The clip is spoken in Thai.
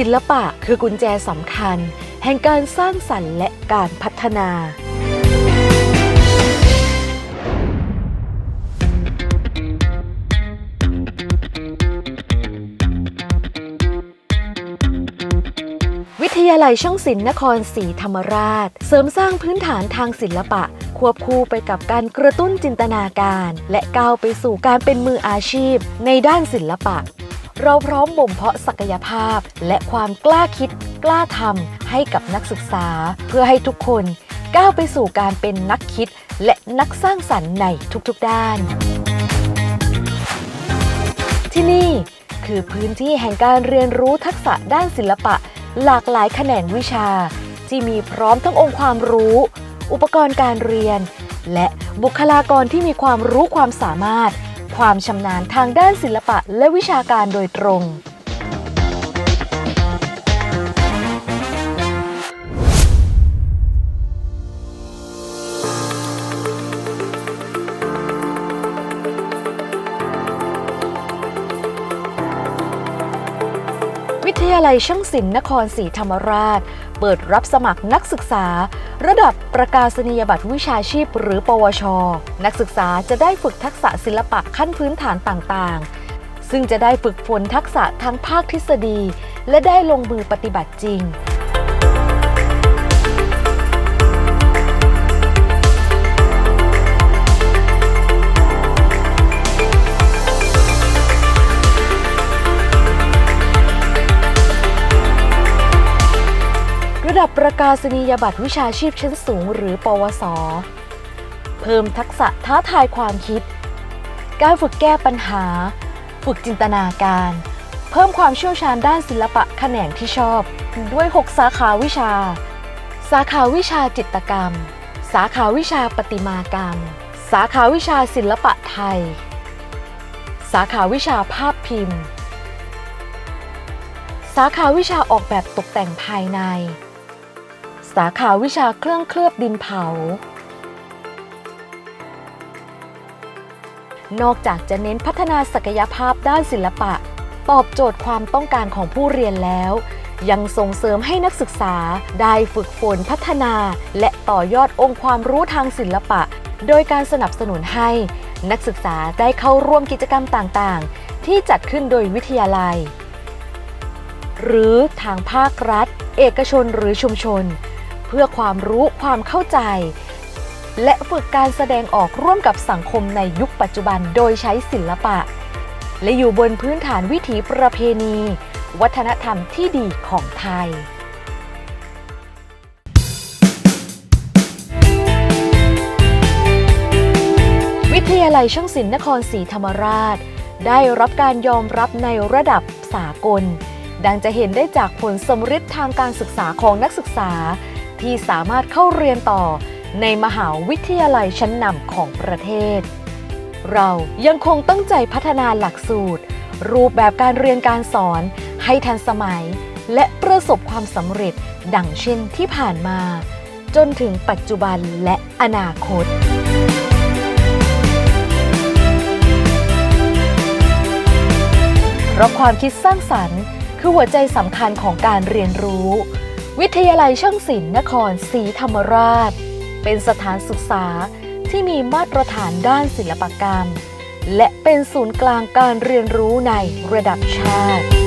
ศิลปะคือกุญแจสำคัญ แห่งการสร้างสรรค์และการพัฒนา วิทยาลัยช่างศิลป์นครศรีธรรมราช เสริมสร้างพื้นฐานทางศิลปะควบคู่ไปกับการกระตุ้นจินตนาการ และก้าวไปสู่การเป็นมืออาชีพในด้านศิลปะ เราพร้อมบ่มเพาะศักยภาพ และความกล้าคิดกล้าทำให้กับนักศึกษา เพื่อให้ทุกคนก้าวไปสู่การเป็นนักคิด และนักสร้างสรรค์ในทุกๆด้าน ที่นี่คือพื้นที่แห่งการเรียนรู้ทักษะด้านศิลปะ หลากหลายแขนงวิชา ที่มีพร้อมทั้งองค์ความรู้ อุปกรณ์การเรียน และบุคลากรที่มีความรู้ความสามารถ ความชำนาญทางด้านศิลปะและวิชาการโดยตรง ทยาลัยช่างศิลป์นครศรีธรรมราช เปิดรับสมัครนักศึกษา ระดับประกาศนียบัตรวิชาชีพ หรือ ปวช นักศึกษาจะได้ฝึกทักษะศิลปะขั้นพื้นฐานต่างๆ ซึ่งจะได้ฝึกฝนทักษะทั้งภาคทฤษฎี และได้ลงมือปฏิบัติจริง ประกาศนียบัตรวิชาชีพชั้นสูงหรือปวส เพิ่มทักษะท้าทายความคิด การฝึกแก้ปัญหา ฝึกจินตนาการ เพิ่มความเชี่ยวชาญด้านศิลปะแขนงที่ชอบ ด้วย 6 สาขาวิชา สาขาวิชาจิตกรรม สาขาวิชาประติมากรรม สาขาวิชาศิลปะไทย สาขาวิชาภาพพิมพ์ สาขาวิชาออกแบบตกแต่งภายใน สาขาวิชาเครื่องเคลือบดินเผา นอกจากจะเน้นพัฒนาศักยภาพด้านศิลปะ ตอบโจทย์ความต้องการของผู้เรียนแล้ว ยังส่งเสริมให้นักศึกษาได้ฝึกฝนพัฒนา และต่อยอดองค์ความรู้ทางศิลปะ โดยการสนับสนุนให้ นักศึกษาได้เข้าร่วมกิจกรรมต่างๆ ที่จัดขึ้นโดยวิทยาลัยหรือทางภาครัฐ เอกชนหรือชุมชน พื่อความรู้ความเข้าใจ และฝึกการแสดงออกร่วมกับสังคมในยุคปัจจุบันโดยใช้ศิลปะ และอยู่บนพื้นฐานวิถีประเพณี วัฒนธรรมที่ดีของไทยวิทยาลัยช่างศิลป์นครศรีธรรมราช ได้รับการยอมรับในระดับสากล ดังจะเห็นได้จากผลสมฤทธิ์ทางการศึกษาของนักศึกษา ที่สามารถเข้าเรียนต่อในมหาวิทยาลัยชั้นนำของประเทศ เรายังคงตั้งใจพัฒนาหลักสูตร รูปแบบการเรียนการสอนให้ทันสมัย และประสบความสำเร็จดังเช่นที่ผ่านมา จนถึงปัจจุบันและอนาคตเพราะความคิดสร้างสรรค์ คือหัวใจสำคัญของการเรียนรู้ วิทยาลัยช่างศิลป์นครศรีธรรมราช เป็นสถานศึกษาที่มีมาตรฐานด้านศิลปกรรม และเป็นศูนย์กลางการเรียนรู้ในระดับชาติ